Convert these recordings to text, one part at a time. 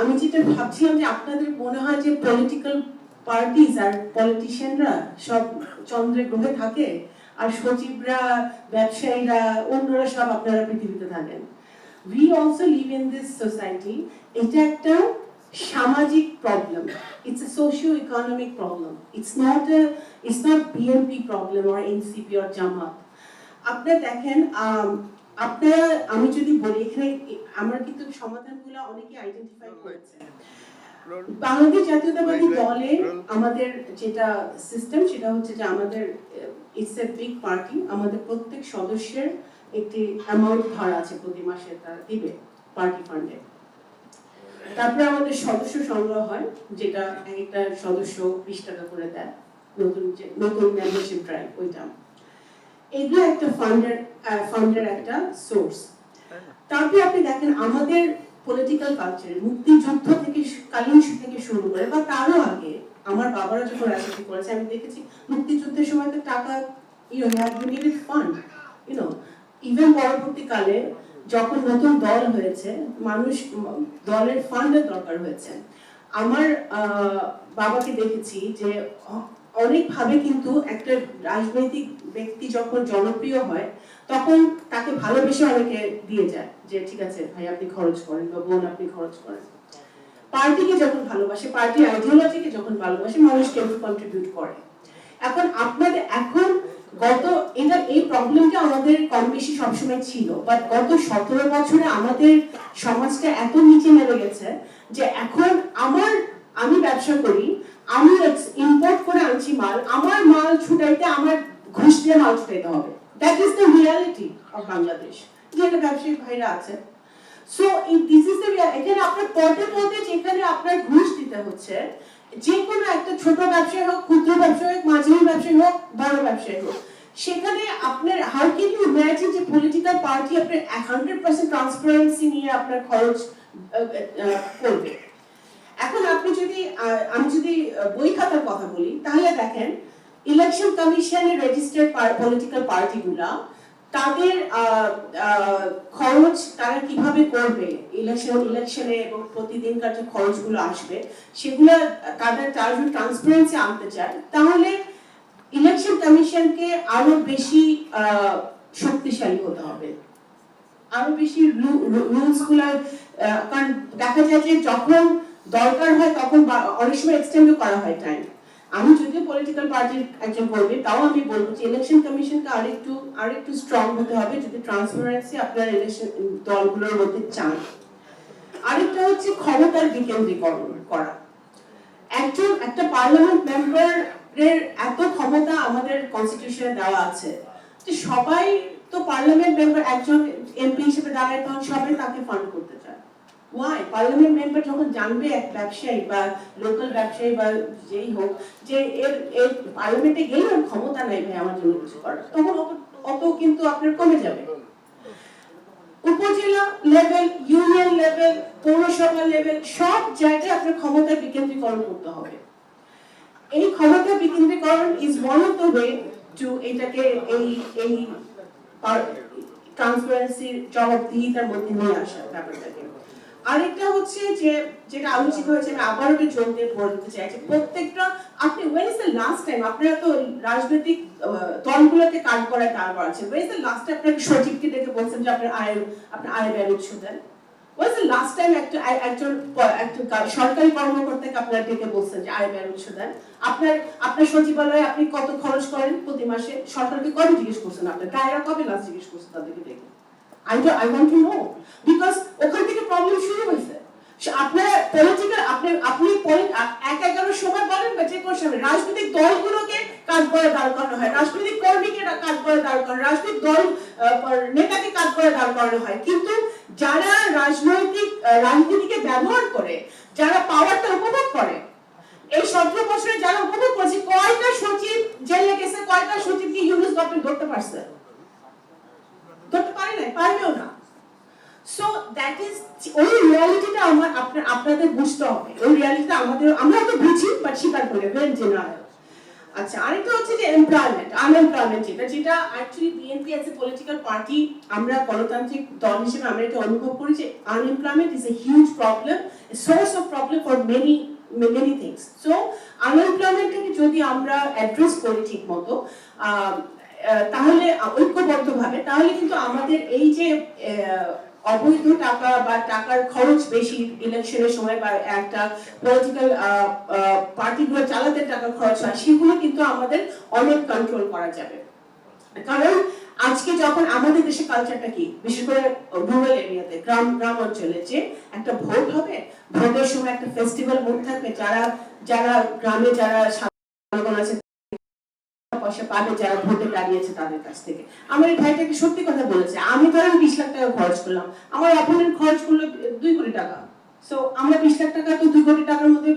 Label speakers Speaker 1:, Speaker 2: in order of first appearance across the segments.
Speaker 1: আমি যেটা ভাবছিলাম যে আপনাদের মনে হয় যে পলিটিক্যাল পার্টিজ আর পলিটিশিয়ানরা সব চন্দ্রে গ্রহে থাকে, আর সচিবরা, ব্যবসায়ীরা, অন্যরা সব আপনারা পৃথিবীতে থাকেন। We also live in this society এটা একটা সামাজিক problem it's a socio economic problem it's not it's not BNP problem or NCP or Jamaat আপনারা দেখেন আপনারা আমি যদি বলি এখানে আমার কিন্তু সমাধানগুলো অনেকে আইডেন্টিফাই করেছে। বাংলাদেশ জাতীয়তাবাদী দলে আমাদের যেটা সিস্টেম সেটা হচ্ছে যে আমাদের ইটস এ বিগ পার্টি আমাদের প্রত্যেক সদস্যের একটি অ্যামাউন্ট ধরা আছে প্রতি মাসে তারা দিবে পার্টি ফান্ডে তারপরে আমাদের সদস্য সংগ্রহ হয় যেটা একটা সদস্য বিশ টাকা করে দেয় নতুন যে নতুন মেম্বারশিপ ড্রাইভ ওইটা। এগুলো একটা ফান্ডের ফান্ডের একটা সোর্স তারপরে আপনি দেখেন আমাদের পলিটিক্যাল কালচারে মুক্তিযুদ্ধ থেকে কালীন থেকে শুরু করে, বা তারও আগে আমার বাবারা যখন রাজনীতি করেছে, আমি দেখেছি মুক্তিযুদ্ধের সময় তো টাকা you have you needed fund you know even পরবর্তীকালে যখন নতুন দল হয়েছে, মানুষ দলের ফান্ডের দরকার হয়েছে। আমার বাবাকে দেখেছি যে অনেকভাবে কিন্তু একটা রাজনৈতিক ব্যক্তি যখন জনপ্রিয় হয়, তখন তাকে ভালোবেসে অনেকে দিয়ে যায় যে, ঠিক আছে ভাই, আপনি খরচ করেন বা বোন, আপনি খরচ করেন। পার্টিকে যখন ভালোবাসে, পার্টি আইডিওলজিকে যখন ভালোবাসে, মানুষ কিন্তু কন্ট্রিবিউট করে? এখন আপনাদের, এখন গত, এটা, এই প্রবলেমটা আমাদের কম বেশি সবসময় ছিল বাট গত সতেরো বছরে আমাদের সমাজটা এত নিচে নেমে গেছে যে, এখন আমার, আমি ব্যবসা করি আমি ইম্পোর্ট করে আনছি মাল, আমার মাল ছুটাইতে আমার ঘুষ দিয়ে মাল ছুটাইতে হবে। That is the reality of Bangladesh যেটা ব্যবসায়িক ভাইরা আছে। সো দিস ইজ দ্য এখানে আপনার পদে পদে যেখানে আপনার ঘুষ দিতে হচ্ছে যে কোনো একটা ছোট ব্যবসায়ী হোক, ক্ষুদ্র ব্যবসায়ী হোক, মাঝারি ব্যবসায়ী হোক, বড় ব্যবসায়ী হোক, সেখানে আপনার হাউ ক্যান ইউ ইমাজিন যে পলিটিক্যাল পার্টি আপনার হান্ড্রেড পার্সেন্ট ট্রান্সপারেন্সি নিয়ে আপনার খরচ করবে? এখন আপনি যদি আমি যদি বই খাতার কথা বলি তাহলে দেখেন ইলেকশন কমিশনের রেজিস্টার্ড পলিটিক্যাল পার্টিগুলা তাদের খরচ তারা কীভাবে করবে ইলেকশন ইলেকশনে এবং প্রতিদিনকার যে খরচগুলো আসবে সেগুলো তাদের তারা যদি ট্রান্সপারেন্সি আনতে চায় তাহলে ইলেকশন কমিশনকে আরও বেশি শক্তিশালী হতে হবে। আরও বেশি রুলসগুলা আহ, কারণ দেখা যায় যে যখন দরকার হয় তখন অনেক সময় এক্সটেন্ডও করা হয় টাইম আমি যদিও পলিটিক্যাল পার্টির একজন কর্মী তাও আমি বলব যে ইলেকশন কমিশনকে আরেকটু আরেকটু স্ট্রং হতে হবে যদি ট্রান্সপারেন্সি আপনার ইলেকশন দলগুলোর মধ্যে চান। আরেকটা হচ্ছে ক্ষমতার বিকেন্দ্রীকরণ করা। একজন, একটা পার্লামেন্ট মেম্বারের এত ক্ষমতা আমাদের কনস্টিটিউশনে দেওয়া আছে যে সবাই তো পার্লামেন্ট মেম্বার একজন এমপি হিসেবে দাঁড়ায়, তখন সবাই তাকে ফান্ড করতে চায়। ওয়াই পার্লামেন্ট মেম্বার যখন জানবে এক ব্যবসায়ী বা লোকাল ব্যবসায়ী বা যেই হোক যে এর এর পার্লামেন্টে গেলে ক্ষমতা নাই ভাই আমার জন্য কিছু করার, তখন অত কিন্তু আপনার কমে যাবে। উপজেলা লেভেল ইউনিয়ন লেভেল পৌরসভা লেভেল সব জায়গায় আপনার ক্ষমতা বিকেন্দ্রীকরণ করতে হবে। এই ক্ষমতা বিকেন্দ্রীকরণ is one of the way to এটাকে এই এই ট্রান্সপারেন্সির জবাবদিহিতার মধ্যে নিয়ে আসা ব্যাপারটাকে। আরেকটা হচ্ছে যে, যেটা আলোচিত হয়েছে, আমি আবারও একটু জোর দিয়ে বলতে চাই যে, প্রত্যেকটা, আপনি when is the last time আপনারা তো রাজনৈতিক দলগুলোকে কাজ করায় দাঁড় করাচ্ছেন? When is the last time আপনাকে সচিবকে ডেকে বলছেন যে আপনার আয় আপনার আয় ব্যয় উৎস দেন? When is the last time একটা একজন একজন সরকারি কর্মকর্তাকে আপনারা ডেকে বলছেন যে আয় ব্যয় উৎস দেন? আপনার আপনার সচিবালয়ে আপনি কত খরচ করেন প্রতি মাসে? সরকারকে কবে জিজ্ঞেস করছেন আপনার গায়েরা কবে লাস্ট জিজ্ঞেস করছেন তাদেরকে ডেকে? Don't, I want to know. Because ওখান থেকে প্রবলেম শুরু হয়েছে। আপনারা পলিটিক্যাল আপনি আপনি এক এগারোর সময় বলেন বা যে কোনো সময় রাজনৈতিক দলগুলোকে কাজ করে দাঁড় করানো হয়। রাজনৈতিক কর্মীকে কাজ করে দাঁড় করানো রাজনৈতিক দল নেতাকে কাজ করে দাঁড় করানো হয়। কিন্তু যারা রাজনৈতিক রাজনীতিকে ব্যবহার করে যারা পাওয়ারটা উপভোগ করে এই সতেরো বছরে যারা উপভোগ করছে কয়টা সচিব জেলে গেছে কয়টা সচিবকে ইউনুস গভর্নমেন্ট ধরতে পারছে? ধরতে না। সো দ্যাট ইজ ওই রিয়ালিটিটা আমার আপনাদের বুঝতে হবে। ওই রিয়ালিটিটা আমাদের, আমরা তো বুঝি বাট স্বীকার করি ভেরি জেনারেল আচ্ছা আরেকটা হচ্ছে যে এমপ্লয়মেন্ট আনএমপ্লয়মেন্ট যেটা যেটা actually BNP as a political party আমরা গণতান্ত্রিক দল হিসেবে আমরা এটা অনুভব করি যে unemployment is a huge problem source of problem for many many things so আনএমপ্লয়মেন্টটাকে যদি আমরা অ্যাড্রেস করি ঠিক মতো তাহলে, ঐক্যবদ্ধভাবে, তাহলে কিন্তু আমাদের এই যে অবৈধ টাকা বা টাকার খরচ বেশি ইলেকশনের সময় বা একটা পলিটিক্যাল পার্টিগুলো চালাতে টাকা খরচ হয়, সেগুলো কিন্তু আমাদের অনেক কন্ট্রোল করা যাবে। কারণ, আজকে যখন আমাদের দেশে কালচারটা কি? বিশেষ করে রুরাল এরিয়াতে গ্রাম গ্রাম অঞ্চলে যে একটা ভোট হবে, ভোটের সময় একটা ফেস্টিভ্যাল মুড থাকবে, যারা যারা গ্রামে যারা আছে পয়সা পাবে যারা ভোটে দাঁড়িয়েছে তাদের কাছ থেকে। আমার এই ভাইটাকে সত্যি কথা বলেছে, আমি ধরেন বিশ লাখ টাকা খরচ করলাম। আমার অপোনেন্ট খরচ করল দুই কোটি টাকা। সো আমরা বিশ লাখ টাকা তো দুই কোটি টাকার মধ্যে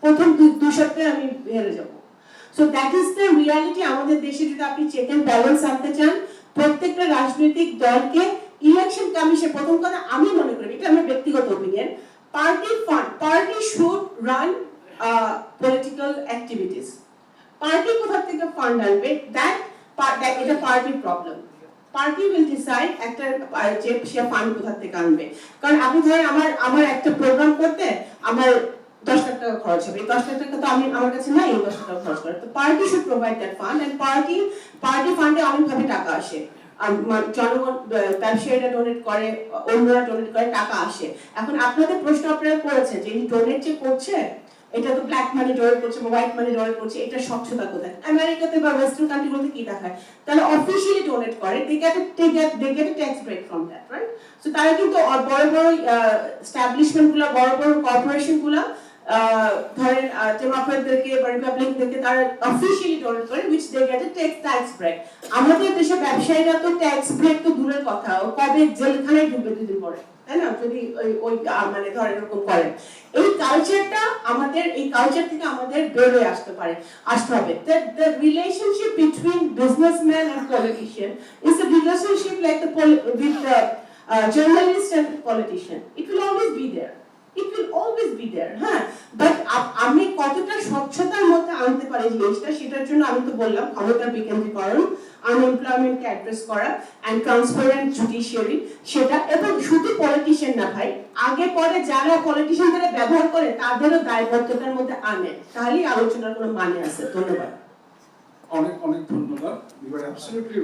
Speaker 1: প্রথম দু- সপ্তাহে আমি হেরে যাব। So that is the reality আমাদের দেশে যদি আপনি চেক এন্ড ব্যালেন্স আনতে চান, প্রত্যেকটা রাজনৈতিক দলকে ইলেকশন কমিশন প্রথম কথা আমি মনে করি, এটা আমার ব্যক্তিগত opinion party fund party should run political activities party কোথা থেকে ফান্ড আনবে? দ্যাট এটা পার্টির প্রবলেম পার্টি উইল ডিসাইড একটা যে সে ফান্ড কোথা থেকে আনবে। কারণ আপনি ধরেন আমার আমার একটা প্রোগ্রাম করতে আমার দশ লাখ টাকা খরচ হবে। দশ লাখ টাকা তো আমি, আমার কাছে নাই, এই দশ টাকা খরচ করে তো party should provide that fund and party party ফান্ডে অনেকভাবে টাকা আসে। জনগণ ব্যবসায়ীরা ডোনেট করে, অন্যরা ডোনেট করে, টাকা আসে। এখন আপনাদের প্রশ্ন আপনারা করেছেন যে ডোনেট যে করছে এটা তো ব্ল্যাক মানি ডলার করছে বা হোয়াইট মানি ডলার করছে এটা স্বচ্ছতা কোথায়? আমেরিকাতে বা ওয়েস্টার্ন কান্ট্রিগুলোতে কি দেখায়? তাহলে অফিসিয়ালি ডোনেট করে they get they get they get tax break from that right so তারা কিন্তু বড় বড় এস্টাবলিশমেন্টগুলো বড় বড় কর্পোরেশনগুলো আহ, ধরেন ডেমোক্রেটদেরকে বা রিপাবলিকদেরকে তারা অফিসিয়ালি ডোনেট করে which they get a tax tax break আমাদের দেশে ব্যবসায়ীরা তো ট্যাক্স ব্রেক তো দূরের কথা ও কবে জেলখানায় ঢুকবে দুদিন পরে তাই না? যদি ওই ওই মানে এরকম করেন। এই কালচারটা আমাদের এই কালচার থেকে আমাদের বের হয়ে আসতে পারে আসতে হবে। The relationship between businessman politician is a relationship like the pol- with the uh, journalist and politician. It will always it will always be there হ্যাঁ? বাট আমি কতটা স্বচ্ছতার মধ্যে আনতে পারি জিনিসটা, সেটার জন্য আমি তো বললাম, ক্ষমতার বিকেন্দ্রীকরণ আনএমপ্লয়মেন্টকে অ্যাড্রেস করা অ্যান্ড ট্রান্সপারেন্ট জুডিশিয়ারি সেটা এবং শুধু পলিটিশিয়ান না ভাই, আগে পরে যারা পলিটিশিয়ানদের ব্যবহার করে, তাদেরও দায়বদ্ধতার মধ্যে আনে। তাহলেই আলোচনার কোনো মানে আছে। ধন্যবাদ।
Speaker 2: অনেক অনেক ধন্যবাদ। ইউ